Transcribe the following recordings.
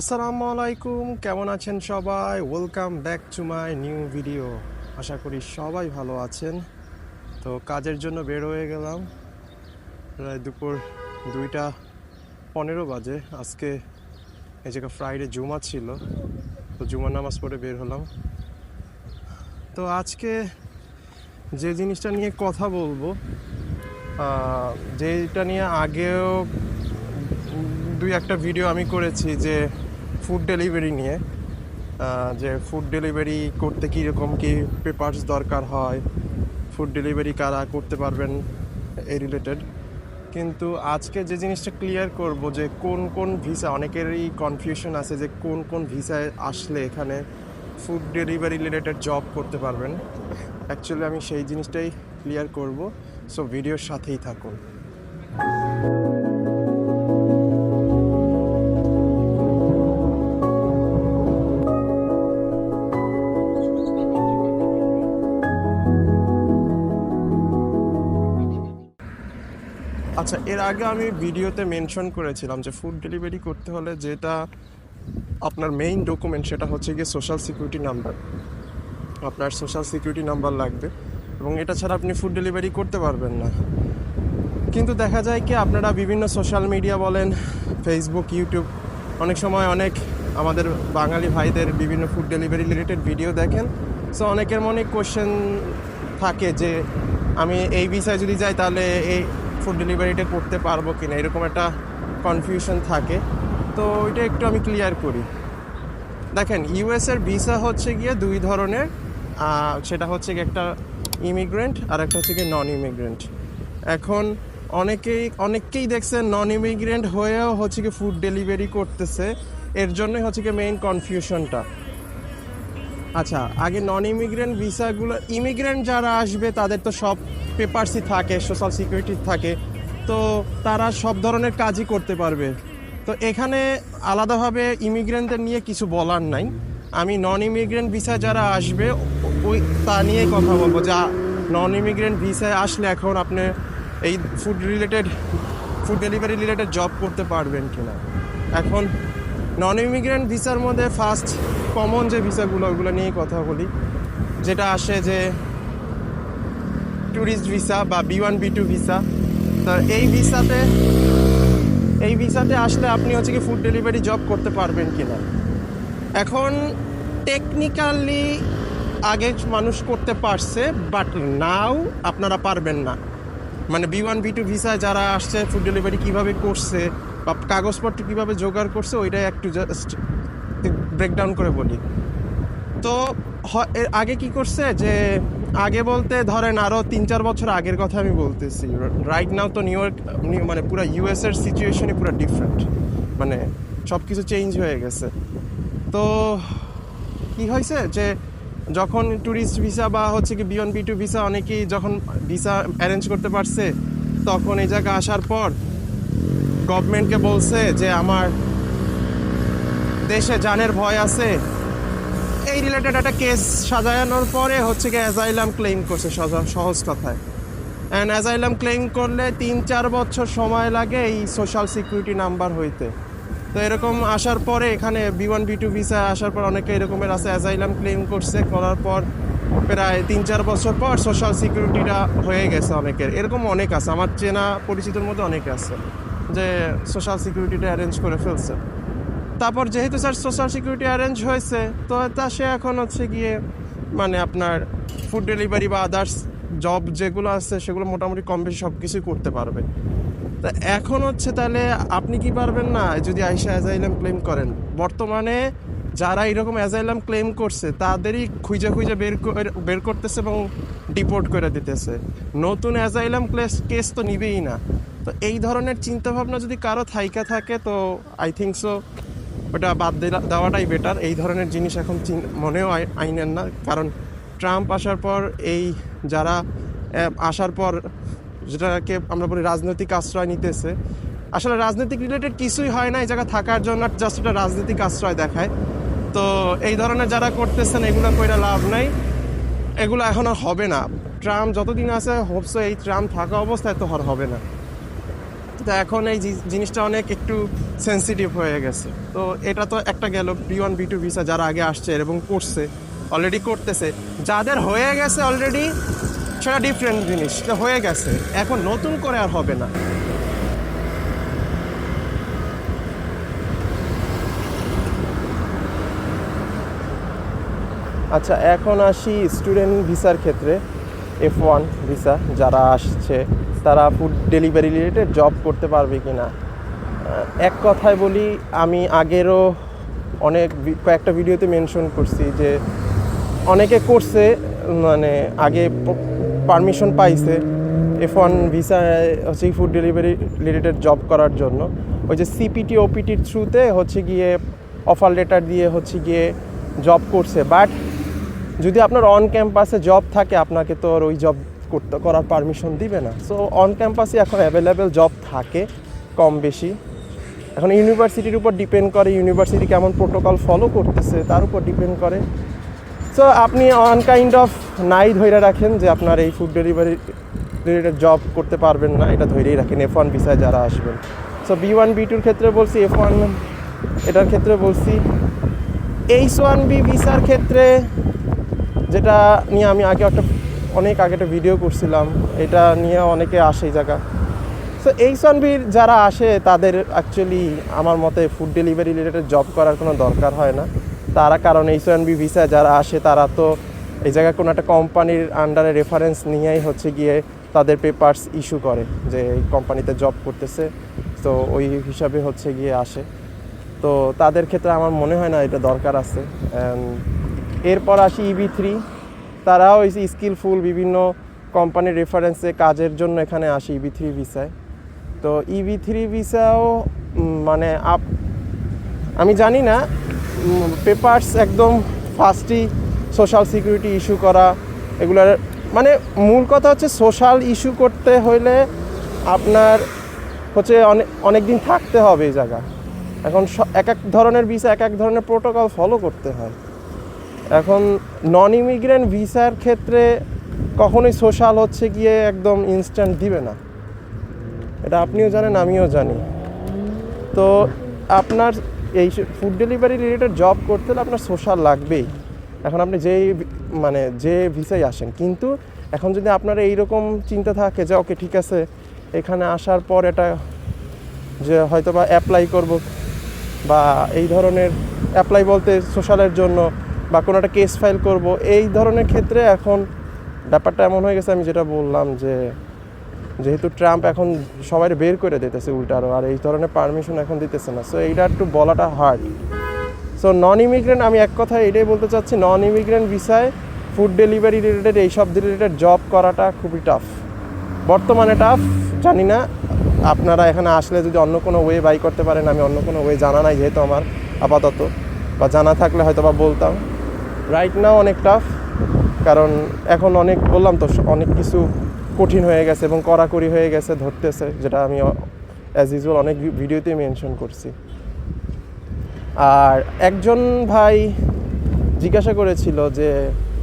আসসালামু আলাইকুম কেমন আছেন সবাই? Welcome back to my new video আশা করি সবাই ভালো আছেন। তো কাজের জন্য বের হয়ে গেলাম। প্রায় দুপুর দুইটা পনেরো বাজে। আজকে এই জায়গা ফ্রাইডে জুমা ছিল। তো জুমার নামাজ পড়ে বের হলাম। তো আজকে যে জিনিসটা নিয়ে কথা বলব যেটা নিয়ে আগেও দুই একটা ভিডিও আমি করেছি যে ফুড ডেলিভারি নিয়ে যে ফুড ডেলিভারি করতে কীরকম কী পেপার্স দরকার হয় ফুড ডেলিভারি কারা করতে পারবেন, এই রিলেটেড কিন্তু আজকে যে জিনিসটা ক্লিয়ার করব যে কোন কোন ভিসা অনেকেরই কনফিউশন আছে যে কোন কোন ভিসায় আসলে এখানে ফুড ডেলিভারি রিলেটেড জব করতে পারবেন। অ্যাকচুয়ালি আমি সেই জিনিসটাই ক্লিয়ার করব সো ভিডিওর সাথেই থাকুন। আচ্ছা এর আগে আমি ভিডিওতে মেনশন করেছিলাম যে ফুড ডেলিভারি করতে হলে যেটা আপনার মেইন ডকুমেন্ট সেটা হচ্ছে গিয়ে সোশ্যাল সিকিউরিটি নাম্বার আপনার সোশ্যাল সিকিউরিটি নাম্বার লাগবে এবং এটা ছাড়া আপনি ফুড ডেলিভারি করতে পারবেন না। কিন্তু দেখা যায় কি আপনারা বিভিন্ন সোশ্যাল মিডিয়া বলেন ফেসবুক ইউটিউব অনেক সময় অনেক আমাদের বাঙালি ভাইদের বিভিন্ন ফুড ডেলিভারি রিলেটেড ভিডিও দেখেন। সো অনেকের মনে কোশ্চেন থাকে যে আমি এই বিষয়ে যদি যাই তাহলে এই ফুড ডেলিভারিটা করতে পারব কি না এরকম একটা কনফিউশন থাকে। তো ওইটা একটু আমি ক্লিয়ার করি। দেখেন ইউএস এর ভিসা হচ্ছে গিয়ে দুই ধরনের সেটা হচ্ছে গিয়ে একটা ইমিগ্রেন্ট আর একটা হচ্ছে গিয়ে নন ইমিগ্রেন্ট এখন অনেকেই, অনেককেই দেখছেন নন ইমিগ্রেন্ট হয়েও হচ্ছে কি ফুড ডেলিভারি করতেছে, এর জন্যই হচ্ছে কি মেইন কনফিউশনটা আচ্ছা আগে নন ইমিগ্রেন্ট ভিসাগুলো ইমিগ্রেন্ট যারা আসবে তাদের তো সব পেপারসই থাকে, সোশ্যাল সিকিউরিটি থাকে, তো তারা সব ধরনের কাজই করতে পারবে। তো এখানে আলাদাভাবে ইমিগ্রেন্টদের নিয়ে কিছু বলার নাই। আমি নন ইমিগ্রেন্ট ভিসা যারা আসবে ওই, তা নিয়েই কথা বলব যা নন ইমিগ্রেন্ট ভিসায় আসলে এখন আপনি এই food related food delivery related job করতে পারবেন কিনা। এখন নন ইমিগ্রেন্ট ভিসার মধ্যে ফার্স্ট কমন যে ভিসাগুলো ওগুলো নিয়েই কথা বলি। যেটা আসে যে ট্যুরিস্ট ভিসা বা B one B two visa তা এই ভিসাতে এই ভিসাতে আসলে আপনি হচ্ছে কি ফুড ডেলিভারি জব করতে পারবেন কিনা। এখন টেকনিক্যালি আগে মানুষ করতে পারছে বাট নাও আপনারা পারবেন না। মানে বি ওয়ান বি টু ভিসায় যারা আসছে ফুড ডেলিভারি কীভাবে করছে, বা কাগজপত্র কীভাবে জোগাড় করছে, ওইটাই একটু জাস্ট ব্রেকডাউন করে বলি। তো আগে কি করছে যে আগে বলতে ধরেন আরও তিন চার বছর আগের কথা আমি বলতেছি। রাইট নাও তো নিউ ইয়র্ক মানে পুরো ইউএস এর সিচুয়েশনই পুরো ডিফারেন্ট মানে সব কিছু চেঞ্জ হয়ে গেছে। তো কি হয়েছে যে যখন ট্যুরিস্ট ভিসা বা হচ্ছে কি বিয়ন বি টু ভিসা অনেকেই যখন ভিসা অ্যারেঞ্জ করতে পারছে, তখন এই জায়গা আসার পর গভর্নমেন্টকে বলছে যে আমার দেশে জানের ভয় আছে এই রিলেটেড একটা কেস সাজানোর পরে হচ্ছে কি অ্যাজাইলাম ক্লেম করছে সহজ কথায়। অ্যান্ড অ্যাজাইলাম ক্লেম করলে তিন, চার বছর সময় লাগে এই সোশ্যাল সিকিউরিটি নাম্বার হইতে। তো এরকম আসার পরে এখানে B one B two visa আসার পর অনেকে এরকমের আছে অ্যাজাইলাম ক্লেম করছে, করার পর প্রায় তিন, চার বছর পর সোশ্যাল সিকিউরিটিটা হয়ে গেছে অনেকের। এরকম অনেক আছে, আমার চেনা পরিচিতর মধ্যে অনেক আছে, যে সোশ্যাল সিকিউরিটিটা অ্যারেঞ্জ করে ফেলছে। তারপর যেহেতু স্যার সোশ্যাল সিকিউরিটি অ্যারেঞ্জ হয়েছে, তো তা সে এখন হচ্ছে গিয়ে মানে আপনার ফুড ডেলিভারি বা আদার্স জব যেগুলো আছে, সেগুলো মোটামুটি কম বেশি সব কিছুই করতে পারবে। তা এখন হচ্ছে তাহলে আপনি কি পারবেন না, যদি আইসা অ্যাজাইলাম ক্লেম করেন? বর্তমানে যারা এরকম অ্যাজাইলাম ক্লেম করছে, তাদেরই খুঁজে খুঁজে বের বের করতেছে এবং ডিপোর্ট করে দিতেছে। নতুন অ্যাজাইলাম ক্লেস কেস তো নিবেই না। তো এই ধরনের চিন্তাভাবনা যদি কারও থাইকা থাকে, তো আই থিঙ্ক সো ওটা বাদ দেওয়াটাই বেটার এই ধরনের জিনিস এখন মনেও আই- আইনেন না। কারণ ট্রাম্প আসার পর এই যারা আসার পর যেটাকে আমরা বলি রাজনৈতিক আশ্রয় নিতেছে, আসলে রাজনৈতিক রিলেটেড কিছুই হয় না এই জায়গা থাকার জন্য জাস্ট একটা রাজনৈতিক আশ্রয় দেখায়। তো এই ধরনের যারা করতেছেন, এগুলো কইরা লাভ নাই। এগুলো এখন আর হবে না। ট্রাম্প যতদিন আছে হোপসো এই ট্রাম্প থাকা অবস্থায় তো আর হবে না। তো এখন এই জিনিসটা অনেক একটু সেন্সিটিভ হয়ে গেছে। তো এটা তো একটা গেল B one B two visa যারা আগে আসছে এবং করছে অলরেডি করতেছে। যাদের হয়ে গেছে অলরেডি সেটা ডিফারেন্ট জিনিস। হয়ে গেছে। এখন নতুন করে আর হবে না। আচ্ছা এখন আসি স্টুডেন্ট ভিসার ক্ষেত্রে এফ ওয়ান ভিসা যারা আসছে। তারা ফুড ডেলিভারি রিলেটেড জব করতে পারবে কি না এক কথায় বলি, আমি আগেরও অনেক কয়েকটা ভিডিওতে মেনশন করছি যে, অনেকে করছে মানে আগে পারমিশন পাইছে এফ ওয়ান ভিসা হচ্ছে ফুড ডেলিভারি রিলেটেড জব করার জন্য। ওই যে সিপিটি ওপিটির থ্রুতে হচ্ছে গিয়ে অফার লেটার দিয়ে হচ্ছে গিয়ে জব করছে। বাট যদি আপনার অন ক্যাম্পাসে জব থাকে, আপনাকে তো ওই জব করতে করার পারমিশন দিবে না। সো অন ক্যাম্পাসে এখন অ্যাভেলেবেল জব থাকে কম বেশি। এখন ইউনিভার্সিটির উপর ডিপেন্ড করে ইউনিভার্সিটি কেমন প্রোটোকল ফলো করতেছে, তার উপর ডিপেন্ড করে। সো আপনি অন কাইন্ড অফ নাই ধরে রাখেন যে আপনার এই ফুড ডেলিভারি রিলেটেড জব করতে পারবেন না, এটা ধরেই রাখেন এফ ওয়ান ভিসায় যারা আসবেন। সো বি ওয়ান বি টুর ক্ষেত্রে বলছি এফ ওয়ান এটার ক্ষেত্রে বলছি এইচ ওয়ান বি ভিসার ক্ষেত্রে যেটা নিয়ে আমি আগে একটা অনেক আগে একটা ভিডিও করছিলাম, এটা নিয়ে অনেকে আসে এই জায়গা। সো এইচ ওয়ান বির যারা আসে, তাদের অ্যাকচুয়ালি আমার মতে ফুড ডেলিভারি রিলেটেড জব করার কোনো দরকার হয় না। তারা কারণ এইচ ওয়ান বি ভিসা যারা আসে, তারা তো এই জায়গায় কোনো একটা কোম্পানির আন্ডারে রেফারেন্স নিয়েই হচ্ছে গিয়ে তাদের পেপার্স ইস্যু করে যে এই কোম্পানিতে জব করতেছে। তো ওই হিসাবে হচ্ছে গিয়ে আসে। তো তাদের ক্ষেত্রে আমার মনে হয় না এটা দরকার আছে। And এরপর আসি ইবি থ্রি তারাও এই স্কিলফুল বিভিন্ন কোম্পানির রেফারেন্সে কাজের জন্য এখানে আসে ইবি থ্রি ভিসায় তো ইবি থ্রি ভিসাও মানে আপ, আমি জানি না পেপার্স একদম ফার্স্টই সোশ্যাল সিকিউরিটি ইস্যু করা, এগুলার মানে মূল কথা হচ্ছে সোশ্যাল ইস্যু করতে হলে আপনার হচ্ছে অনেক অনেক দিন থাকতে হবে এই জায়গা। এখন এক এক ধরনের ভিসা এক এক ধরনের প্রোটোকল ফলো করতে হয়। এখন নন ইমিগ্রেন্ট ভিসার ক্ষেত্রে কখনোই সোশ্যাল হচ্ছে গিয়ে একদম ইনস্ট্যান্ট দিবে না। এটা আপনিও জানেন, আমিও জানি। তো আপনার এই ফুড ডেলিভারি রিলেটেড জব করতে হলে আপনার সোশ্যাল লাগবেই। এখন আপনি যেই মানে যে ভিসাই আসেন, কিন্তু এখন যদি আপনার এইরকম চিন্তা থাকে যে, ওকে, ঠিক আছে, এখানে আসার পর এটা যে হয়তো বা অ্যাপ্লাই করব বা এই ধরনের অ্যাপ্লাই বলতে সোশ্যালের জন্য বা কোনো একটা কেস ফাইল করব, এই ধরনের ক্ষেত্রে এখন ব্যাপারটা এমন হয়ে গেছে, আমি যেটা বললাম যে যেহেতু ট্রাম্প এখন সবাই বের করে দিতেছে উল্টারও আর এই ধরনের পারমিশন এখন দিতেছে না। সো এইটা একটু বলাটা হার্ড সো নন ইমিগ্রেন্ট আমি এক কথা এটাই বলতে চাচ্ছি নন ইমিগ্রেন্ট ভিসায় ফুড ডেলিভারি রিলেটেড এইসব রিলেটেড জব করাটা খুবই টাফ বর্তমানে টাফ জানি না। আপনারা এখানে আসলে যদি অন্য কোনো ওয়ে বাই করতে পারেন, আমি অন্য কোনো ওয়ে জানা নাই যেহেতু আমার, আপাতত। বা জানা থাকলে হয়তো বা বলতাম। রাইট নাও অনেক টাফ কারণ এখন অনেক, বললাম তো, অনেক কিছু কঠিন হয়ে গেছে এবং কড়াকড়ি হয়ে গেছে, ধরতেছে, যেটা আমি অ্যাজ ইউজুয়াল অনেক ভিডিওতে মেনশন করছি। আর একজন ভাই জিজ্ঞাসা করেছিল যে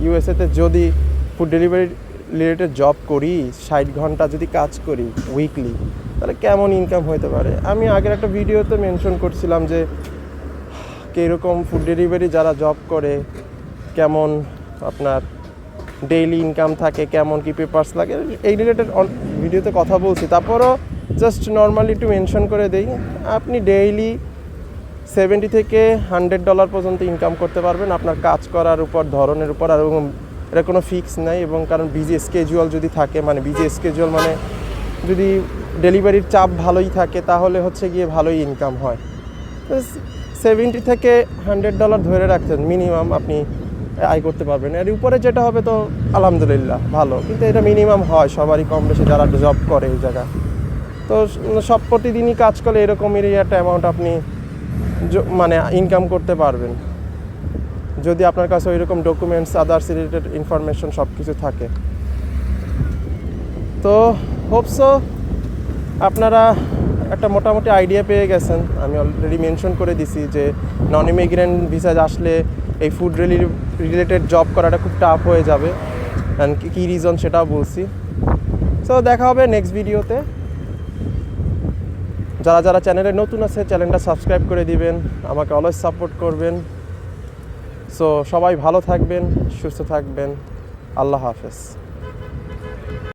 ইউএসএতে যদি ফুড ডেলিভারি রিলেটেড জব করি, ষাট ঘণ্টা যদি কাজ করি উইকলি তাহলে কেমন ইনকাম হতে পারে? আমি আগের একটা ভিডিওতে মেনশন করছিলাম যে, কীরকম ফুড ডেলিভারি যারা জব করে কেমন আপনার ডেইলি ইনকাম থাকে, কেমন কি পেপার্স লাগে, এই রিলেটেড ভিডিওতে কথা বলছি। তারপরও জাস্ট নর্মালি একটু মেনশন করে দেই, আপনি ডেইলি সেভেন্টি থেকে হান্ড্রেড ডলার পর্যন্ত ইনকাম করতে পারবেন আপনার কাজ করার উপর, ধরনের উপর, আর এবং এটা কোনো ফিক্স নাই এবং কারণ বিজি স্কেজুয়াল যদি থাকে মানে বিজি স্কেজুয়াল মানে যদি ডেলিভারির চাপ ভালোই থাকে, তাহলে হচ্ছে গিয়ে ভালোই ইনকাম হয়। সেভেন্টি থেকে হান্ড্রেড ডলার ধরে রাখছেন মিনিমাম আপনি আয় করতে পারবেন। এর উপরে যেটা হবে তো আলহামদুলিল্লাহ, ভালো। কিন্তু এটা মিনিমাম হয়, সবারই কম বেশি যারা জব করে এই জায়গা তো সব প্রতিদিনই কাজ করলে এরকমেরই একটা অ্যামাউন্ট আপনি মানে ইনকাম করতে পারবেন। যদি আপনার কাছে ওই রকম ডকুমেন্টস আদার্স রিলেটেড ইনফরমেশন সব কিছু থাকে। তো হোপসো আপনারা একটা মোটামুটি আইডিয়া পেয়ে গেছেন। আমি অলরেডি মেনশন করে দিছি যে নন ইমিগ্রেন্ট ভিসা আসলে এই ফুড রিলেটেড জব করাটা খুব টাফ হয়ে যাবে। অ্যান্ড কী রিজন সেটাও বলছি। সো দেখা হবে নেক্সট ভিডিওতে যারা যারা চ্যানেলে নতুন আছে চ্যানেলটা সাবস্ক্রাইব করে দিবেন, আমাকে অলওয়েজ সাপোর্ট করবেন। সো সবাই ভালো থাকবেন, সুস্থ থাকবেন। আল্লাহ হাফেজ।